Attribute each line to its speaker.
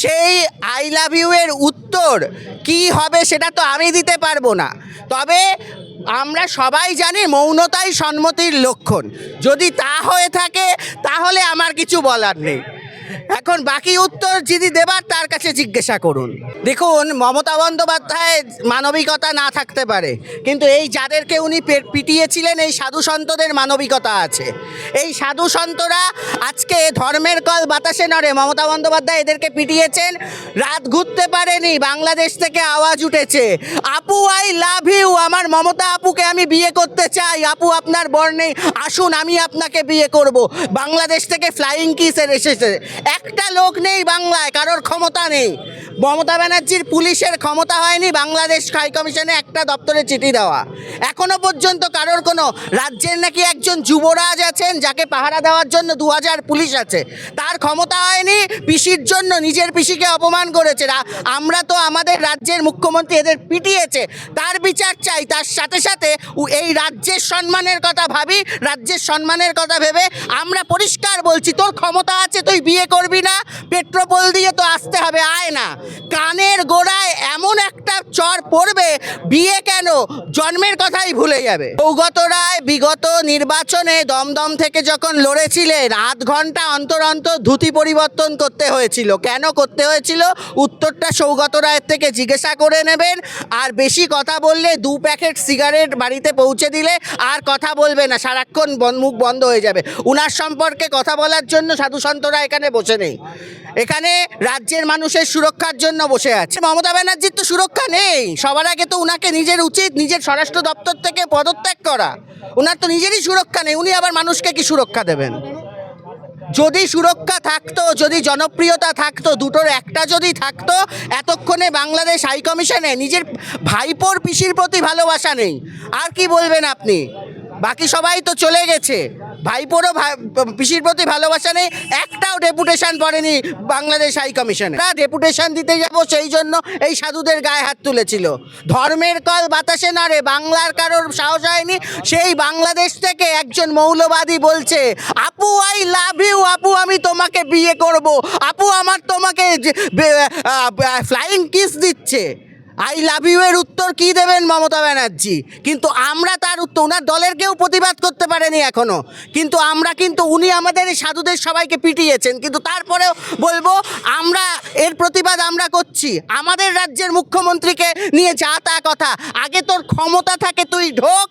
Speaker 1: সেই I love you এর উত্তর কি হবে সেটা তো আমি দিতে পারব না। তবে আমরা সবাই জানি মৌনতাই সম্মতির লক্ষণ। যদি তা হয়ে থাকে, তাহলে আমার কিছু বলার নেই। এখন বাকি উত্তর যদি দেবার, তার কাছে জিজ্ঞাসা করুন। দেখুন, মমতা বন্দ্যোপাধ্যায় মানবিকতা না থাকতে পারে, কিন্তু এই যাদেরকে উনি পিটিয়েছিলেন, এই সাধু সন্তদের মানবিকতা আছে। এই সাধু সন্তরা আজকে ধর্মের কল বাতাসে নড়ে। মমতা বন্দ্যোপাধ্যায় এদেরকে পিটিয়েছেন, রাত ঘুরতে পারেনি, বাংলাদেশ থেকে আওয়াজ উঠেছে। আপু, আই লাভ ইউ, আমার মমতা আপুকে আমি বিয়ে করতে চাই। আপু, আপনার বর নেই, আসুন, আমি আপনাকে বিয়ে করব। বাংলাদেশ থেকে ফ্লাইং কিসের এসেছে? একটা লোক নেই বাংলায় কারোর ক্ষমতা নেই। মমতা ব্যানার্জির পুলিশের ক্ষমতা হয়নি, বাংলাদেশ হাই কমিশনে একটা দপ্তরে চিঠি দেওয়া। এখনও পর্যন্ত কারোর কোনো রাজ্যের নাকি একজন যুবরাজ আছেন যাকে পাহারা দেওয়ার জন্য দু হাজার পুলিশ আছে। তার ক্ষমতা হয়নি, পিসির জন্য নিজের পিসিকে অপমান করেছে। আমরা তো আমাদের রাজ্যের মুখ্যমন্ত্রী এদের পিটিয়েছে। তার বিচার চাই, তার সাথে সাথে এই রাজ্যের সম্মানের কথা ভাবি, রাজ্যের সম্মানের কথা ভেবে আমরা পরিষ্কার বলছি, তোর ক্ষমতা আছে, তুই বিয়ে করবি না, পেট্রোপোল দিয়ে তো আসতে হবে না। কানের গোড়ায় এমন একটা চর পড়বে, বিয়ে কেন? জন্মের কথাই ভুলে যাবে। সৌগত রায় বিগত নির্বাচনে দমদম থেকে যখন লড়েছিলেন, আধ ঘণ্টা অন্তর অন্তর ধুতি পরিবর্তন করতে হয়েছিল। কেন করতে হয়েছিল? উত্তরটা সৌগত রায়ের থেকে জিজ্ঞাসা করে নেবেন। আর বেশি কথা বললে দু প্যাকেট সিগারেট বাড়িতে পৌঁছে দিলে আর কথা বলবে না। সারাক্ষণ মুখ বন্ধ হয়ে যাবে। উনার সম্পর্কে কথা বলার জন্য সাধু সন্তরা এখানে বসে নেই। এখানে রাজ্যের মানুষের সুরক্ষার জন্য বসে আছে। মমতা ব্যানার্জির তো সুরক্ষা নেই। সবার আগে তো উনাকে নিজের উচিত, নিজের স্বরাষ্ট্র দপ্তর থেকে পদত্যাগ করা। ওনার তো নিজেরই সুরক্ষা নেই, উনি আবার মানুষকে কি সুরক্ষা দেবেন? যদি সুরক্ষা থাকতো, যদি জনপ্রিয়তা থাকতো, দুটোর একটা যদি থাকতো, এতক্ষণে বাংলাদেশ হাই কমিশনে নিজের ভাইপোর পিসির প্রতি ভালোবাসা নেই। আর কি বলবেন আপনি? বাকি সবাই তো চলে গেছে। ভাইপোরও ভাই- পিসির প্রতি ভালোবাসা নেই, একটাও ডেপুটেশন পড়েনি বাংলাদেশ হাই কমিশনে। তারা ডেপুটেশন দিতে যাব সেই জন্য এই সাধুদের গায়ে হাত তুলেছিল। ধর্মের কল বাতাসে নাড়ে, বাংলার কারোর সাহস হয়নি, সেই বাংলাদেশ থেকে একজন মৌলবাদী বলছে, আপু আই লাভ ইউ আপু, আমি তোমাকে বিয়ে করব, আপু, আমার তোমাকে ফ্লাইং কিস দিচ্ছে। আই লাভ ইউ এর উত্তর কি দেবেন মমতা ব্যানার্জি? কিন্তু আমরা তার উত্তর, ওনার দলের কেউ প্রতিবাদ করতে পারেনি এখনও। কিন্তু আমরা কিন্তু, উনি আমাদের এই সাধুদের সবাইকে পিটিয়েছেন। কিন্তু তারপরেও বলব, আমরা এর প্রতিবাদ আমরা করছি। আমাদের রাজ্যের মুখ্যমন্ত্রীকে নিয়ে যা তা কথা। আগে তোর ক্ষমতা থাকে, তুই ঢোক।